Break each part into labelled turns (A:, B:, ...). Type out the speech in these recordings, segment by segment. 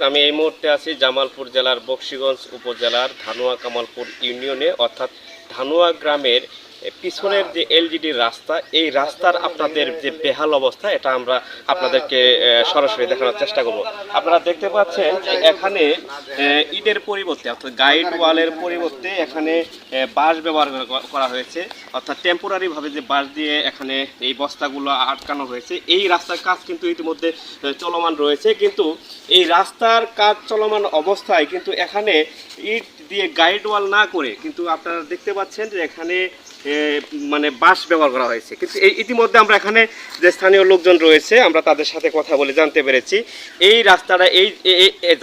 A: আমি এই মুহূর্তে আছি জামালপুর জেলার বক্সিগঞ্জ উপজেলার ধানুয়া কামালপুর ইউনিয়নে অর্থাৎ ধানুয়া গ্রামের পিছনের যে এলজিডি রাস্তা, এই রাস্তার আপনাদের যে বেহাল অবস্থা, এটা আমরা আপনাদেরকে সরাসরি দেখানোর চেষ্টা করব। আপনারা দেখতে পাচ্ছেন এখানে ইটের পরিবর্তে, অর্থাৎ গাইড ওয়ালের পরিবর্তে এখানে বাঁশ ব্যবহার করা- হয়েছে। অর্থাৎ টেম্পোরারি ভাবে যে বাঁশ দিয়ে এখানে এই বস্তাগুলো আটকানো হয়েছে, এই রাস্তার কাজ কিন্তু ইতিমধ্যে চলমান রয়েছে। কিন্তু এই রাস্তার কাজ চলমান অবস্থায় কিন্তু এখানে ইট দিয়ে গাইড ওয়াল না করে, কিন্তু আপনারা দেখতে পাচ্ছেন যে এখানে মানে বাঁশ ব্যবহার করা হয়েছে। কিন্তু এই ইতিমধ্যে আমরা এখানে যে স্থানীয় লোকজন রয়েছে, আমরা তাদের সাথে কথা বলে জানতে পেরেছি। এই রাস্তাটা, এই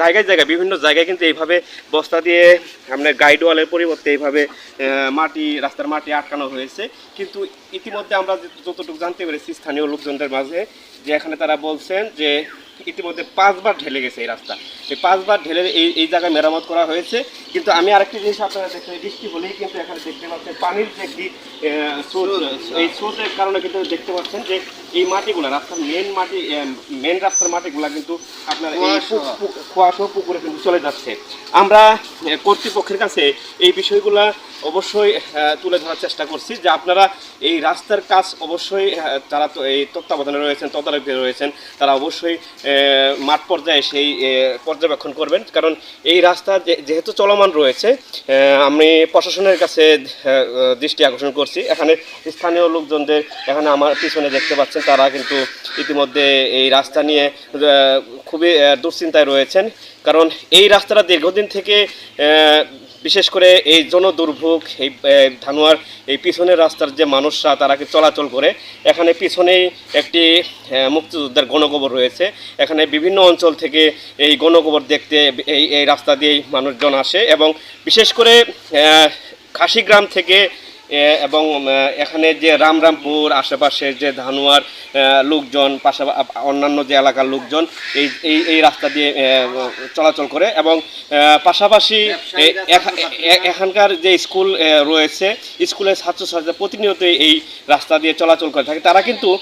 A: জায়গায় জায়গায়, বিভিন্ন জায়গায় কিন্তু এইভাবে বস্তা দিয়ে আপনার গাইড ওয়ালের পরিবর্তে এইভাবে মাটি, রাস্তার মাটি আটকানো হয়েছে। কিন্তু ইতিমধ্যে আমরা যতটুকু জানতে পেরেছি স্থানীয় লোকজনদের মাঝে, যে এখানে তারা বলছেন যে ইতিমধ্যে পাঁচবার ঢেলে গেছে এই রাস্তা। এই পাঁচবার ঢেলে এই এই জায়গায় মেরামত করা হয়েছে। কিন্তু আমি আরেকটি জিনিস আপনারা দেখতে বৃষ্টি হলেই কিন্তু এখানে দেখতে পাচ্ছেন পানির যে একটি স্রোত এই স্রোতের কারণে কিন্তু দেখতে পাচ্ছেন যে এই মাটিগুলো রাস্তার মেন মাটি মেন রাস্তার মাটিগুলো কিন্তু আপনার পু- পুকুরে কিন্তু চলে যাচ্ছে। আমরা কর্তৃপক্ষের কাছে এই বিষয়গুলা অবশ্যই তুলে ধরার চেষ্টা করছি যে আপনারা এই রাস্তার কাজ অবশ্যই আহ, যারা তো এই তত্ত্বাবধানে রয়েছেন তদারকি রয়েছেন তারা অবশ্যই মাঠ পর্যায়ে সেই পর্যবেক্ষণ করবেন। কারণ এই রাস্তা যেহেতু চলমান রয়েছে আমি প্রশাসনের কাছে দৃষ্টি আকর্ষণ করছি। এখানে স্থানীয় লোকজনদের এখানে আমার পিছনে দেখতে পাচ্ছেন তারা কিন্তু ইতিমধ্যে এই রাস্তা নিয়ে খুবই দুশ্চিন্তায় রয়েছেন। কারণ এই রাস্তাটা দীর্ঘদিন থেকে বিশেষ করে এই জনদুর্ভোগ, এই ধানুয়ার এই পিছনের রাস্তার যে মানুষরা, তারা চলাচল করে? এখানে পিছনেই একটি মুক্তিযোদ্ধার গণকবর রয়েছে। এখানে বিভিন্ন অঞ্চল থেকে এই গণকবর দেখতে এই এই রাস্তা দিয়েই মানুষজন আসে এবং বিশেষ করে খাসিগ্রাম থেকে এবং এখানে যে রামরামপুর আশেপাশের যে ধানুয়ার লোকজন পাশাপাশি অন্যান্য যে এলাকার লোকজন এই এই এই রাস্তা দিয়ে চলাচল করে এবং পাশাপাশি এখানকার যে স্কুল রয়েছে স্কুলের ছাত্রছাত্রীরা প্রতিনিয়ত এই রাস্তা দিয়ে চলাচল করে থাকে। তারা কিন্তু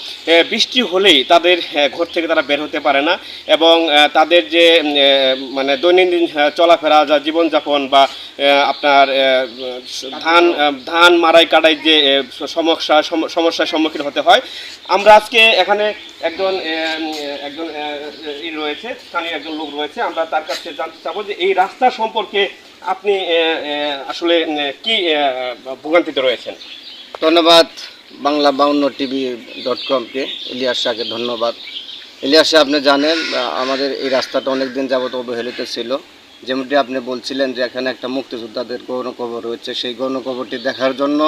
A: বৃষ্টি হলেই তাদের ঘর থেকে তারা বের হতে পারে না এবং তাদের যে মানে দৈনন্দিন চলাফেরা যা জীবনযাপন বা আপনার ধান ধান আহ, মারাই কাটাই যে সমস্যা, সম- সমস্যার সম্মুখীন হতে হয়। আমরা আজকে এখানে একজন একজন রয়েছে, স্থানীয় একজন লোক রয়েছে। আমরা তার কাছে জানতে চাবো যে এই রাস্তা সম্পর্কে আপনি আসলে কি ভোগান্তিতে রয়েছেন?
B: ধন্যবাদ বাংলা বাউন্ন টিভি ডট কমকে। ইলিয়াস শাহকে ধন্যবাদ। ইলিয়াস শাহ, আপনি জানেন আমাদের এই রাস্তাটা অনেক দিন যাবত অবহেলিত ছিল। যেমনটি আপনি বলছিলেন যে এখানে একটা মুক্তিযোদ্ধাদের গৌরকবর রয়েছে, সেই গৌরকবরটি দেখার জন্য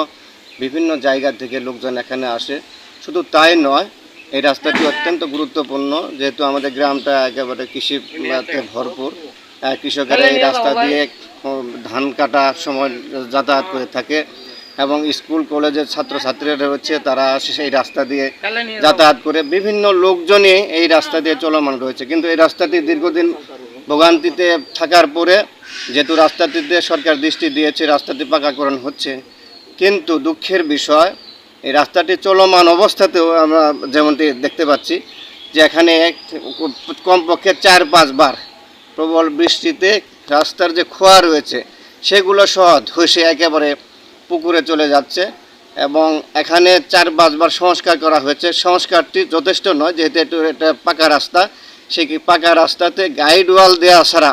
B: বিভিন্ন জায়গা থেকে লোকজন এখানে আসে। শুধু তাই নয়, এই রাস্তাটি অত্যন্ত গুরুত্বপূর্ণ, যেহেতু আমাদের গ্রামটা একেবারে কৃষিতে ভরপুর। কৃষকেরা এই রাস্তা দিয়ে ধান কাটার সময় যাতায়াত করে থাকে এবং স্কুল, কলেজের ছাত্রছাত্রীরা রয়েছে, তারা আসে সেই রাস্তা দিয়ে যাতায়াত করে। বিভিন্ন লোকজনই এই রাস্তা দিয়ে চলমান রয়েছে। কিন্তু এই রাস্তাটি দীর্ঘদিন ভোগান্তিতে থাকার পরে যেহেতু রাস্তাটিতে সরকার দৃষ্টি দিয়েছে, রাস্তাটি পাকাকরণ হচ্ছে, কিন্তু দুঃখের বিষয়, এই রাস্তাটি চলমান অবস্থাতেও আমরা যেমনটি দেখতে পাচ্ছি যে এখানে কমপক্ষে চার পাঁচবার প্রবল বৃষ্টিতে রাস্তার যে খোয়া রয়েছে, সেগুলো সহ ধসে একেবারে পুকুরে চলে যাচ্ছে এবং এখানে চার পাঁচবার সংস্কার করা হয়েছে। সংস্কারটি যথেষ্ট নয়, যেহেতু একটু এটা পাকা রাস্তা সেই পাকা রাস্তাতে গাইড ওয়াল দেওয়া ছাড়া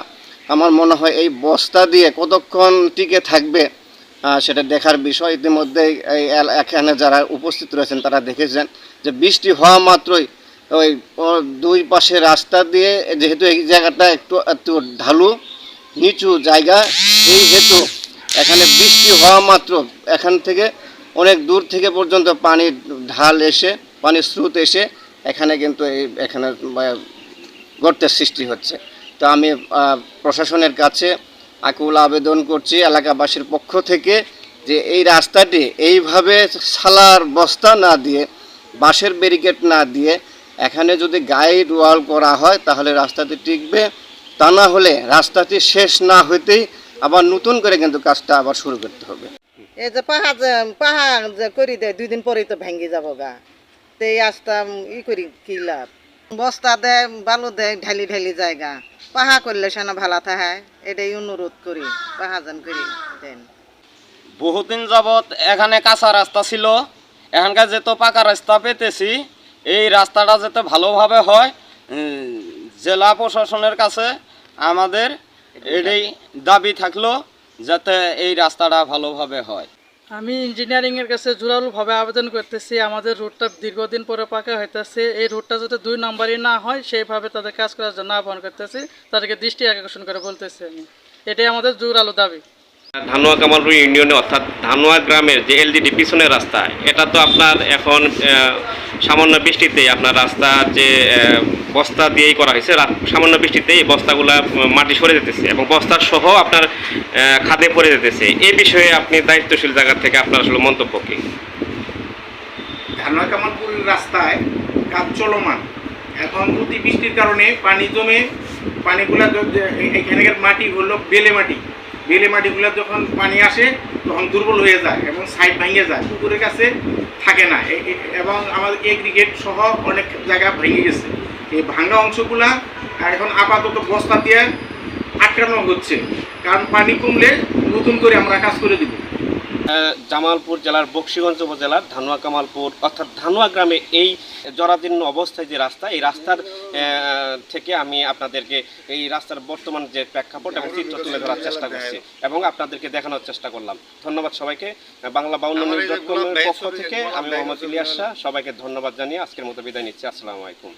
B: আমার মনে হয় এই বস্তা দিয়ে কতক্ষণ টিকে থাকবে? সেটা দেখার বিষয়। ইতিমধ্যে এই এখানে যারা উপস্থিত রয়েছেন তারা দেখেছেন যে বৃষ্টি হওয়া মাত্রই ওই দুই পাশে রাস্তা দিয়ে যেহেতু এই জায়গাটা একটু একটু ঢালু, নিচু জায়গা, এই হেতু এখানে বৃষ্টি হওয়া মাত্র। এখান থেকে অনেক দূর থেকে পর্যন্ত পানির ঢাল এসে, পানির স্রোত এসে এখানে কিন্তু এই, এখানে গর্তের সৃষ্টি হচ্ছে। তো আমি প্রশাসনের কাছে আকুল আবেদন করছি এলাকাবাসীর পক্ষ থেকে যে এই রাস্তাটি এইভাবে সালার বস্তা না দিয়ে, বাঁশের ব্যারিকেড না দিয়ে এখানে যদি গাইড ওয়াল করা হয় তাহলে রাস্তাটি টিকবে। তা না হলে রাস্তাটি শেষ না হইতেই আবার নতুন করে কিন্তু কাজটা আবার শুরু করতে হবে।
C: এই যে পাহাড় পাহাড় করি দেয়, দুই দিন পরেই তো ভেঙে যাব গা তো এই আসতাম ই করি কি লাভ? বস্তা দেয় বালু দেয় ঢালি ঢালি জায়গা। পাহা করলে সেনা ভালো থাকে এটাই অনুরোধ করি পাহাজান করি দেন।
D: বহুদিন যাবৎ এখানে কাঁচা রাস্তা ছিল এখানকার যেত পাকা রাস্তা পেতেছি এই রাস্তাটা যাতে ভালোভাবে হয় জেলা প্রশাসনের কাছে আমাদের এটাই দাবি থাকল যাতে এই রাস্তাটা ভালোভাবে হয়।
E: আমি ইঞ্জিনিয়ারিংয়ের কাছে জোরালোভাবে আবেদন করতেছি। আমাদের রুটটা দীর্ঘদিন পরে পাকা হইতেছে। এই রুটটা যাতে দুই নম্বরই না হয়, সেইভাবে তাদের কাজ করার জন্য আহ্বান করতেছি। তাদেরকে দৃষ্টি আকর্ষণ করে বলতেছি আমি। এটাই আমাদের জোরালো দাবি।
A: ধানুয়া কামালপুর ইউনিয়নে অর্থাৎ ধানোয়া গ্রামের যে এলজিডি পিছনের রাস্তা, এটা তো আপনার এখন সামান্য বৃষ্টিতে আপনার রাস্তা যে বস্তা দিয়েই করা হয়েছে সামান্য বৃষ্টিতে এই বস্তাগুলা মাটি সরে যেতেছে এবং বস্তার সহ আপনার খাদে পড়ে যেতেছে। এই বিষয়ে আপনি দায়িত্বশীল জায়গা থেকে আপনার আসলে মন্তব্য কি?
F: ধানুয়া কামালপুর রাস্তায় কাজ চলমান। এখন অতি বৃষ্টির কারণে পানি জমে, পানিগুলা য- যে- এ- এখানকার মাটি হলো বেলে মাটি। বেলে মাটিগুলো যখন পানি আসে, তখন দুর্বল হয়ে যায় এবং সাইড ভেঙে যায়। পুকুরের কাছে থাকে না। এবং আমাদের এগ্রিগেট সহ অনেক জায়গা ভেঙে গেছে। এই ভাঙ্গা অংশগুলা এখন আপাতত বস্তা দিয়ে আটকানো হচ্ছে। কারণ পানি কমলে নতুন করে আমরা কাজ করে দিব।
A: জামালপুর জেলার বক্সিগঞ্জ উপজেলার ধানুয়া কামালপুর অর্থাৎ ধানুয়া গ্রামে এই জরাজীর্ণ অবস্থায় যে রাস্তা এই রাস্তার থেকে আমি আপনাদেরকে এই রাস্তার বর্তমান যে প্রেক্ষাপট এবং চিত্র তুলে ধরার চেষ্টা করছি এবং আপনাদেরকে দেখানোর চেষ্টা করলাম। ধন্যবাদ সবাইকে। বাংলা বাউন্ন নিউজ ডট কমের পক্ষ থেকে আমি মোহাম্মদ ইলিয়াস শাহ সবাইকে ধন্যবাদ জানিয়ে আজকের মতো বিদায় নিচ্ছি। আসসালামু আলাইকুম।